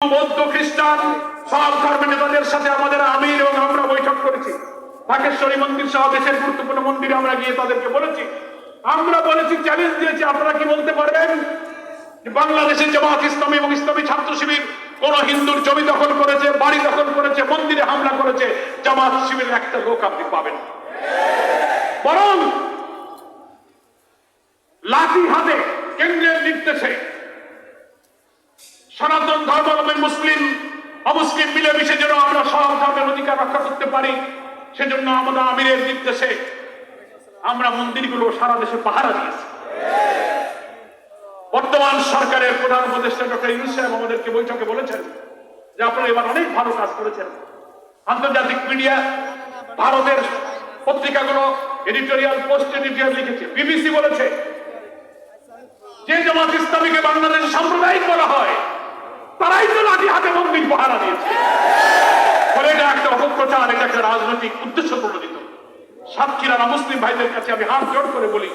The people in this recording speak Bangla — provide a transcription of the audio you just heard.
বৌদ্ধ খ্রিস্টান সব ধর্মের নেতাদের সাথে আমাদের আমির এবং আমরা বৈঠক করেছি। ঢাকেশ্বরী মন্দির সহ দেশের গুরুত্বপূর্ণ মন্দিরে আমরা গিয়ে তাদেরকে বলেছি। আমরা বলেছি চ্যালেঞ্জ দিয়েছি, আপনারা কি বলতে পারবেন? বাংলাদেশের জামাত ইসলামী এবং ইসলামী ছাত্র শিবির কোন হিন্দুর জমি দখল করেছে, বাড়ি দখল করেছে, মন্দিরে হামলা করেছে, জামাত শিবিরের একটা লোক আপনি পাবেন বরং লাঠি হাতে কেন্দ্রের নির্দেশে সনাতন ধর্মাবলম্বী মুসলিম অমুসলিম মিলেমিশে যেন আমরা সব ধর্মের অধিকার রক্ষা করতে পারি, সেজন্য আমরা আমিরের নির্দেশে আমরা মন্দিরগুলো সারা দেশে পাহারা দিয়েছি। বর্তমান সরকারের প্রধান উপদেষ্টা ডক্টর ইউনুস সাহেব আমাদেরকে বৈঠকে বলেছেন যে আপনারা এবার অনেক ভালো কাজ করেছেন। আন্তর্জাতিক মিডিয়া ভারতের পত্রিকাগুলো, এডিটোরিয়াল, পোস্ট এডিটোরিয়াল লিখেছে। বিবিসি বলেছে, যে জামাত ইসলামীকে বাংলাদেশ সাম্প্রদায়িক বলা হয় তারাই তো লাঠি হাতে মন্দির পাহারা দিয়েছে ফলে এটা একটা অপপ্রচার, এটা একটা রাজনৈতিক উদ্দেশ্য প্রণোদিত। সাতক্ষীরা মুসলিম ভাইদের কাছে আমি হাত জোর করে বলি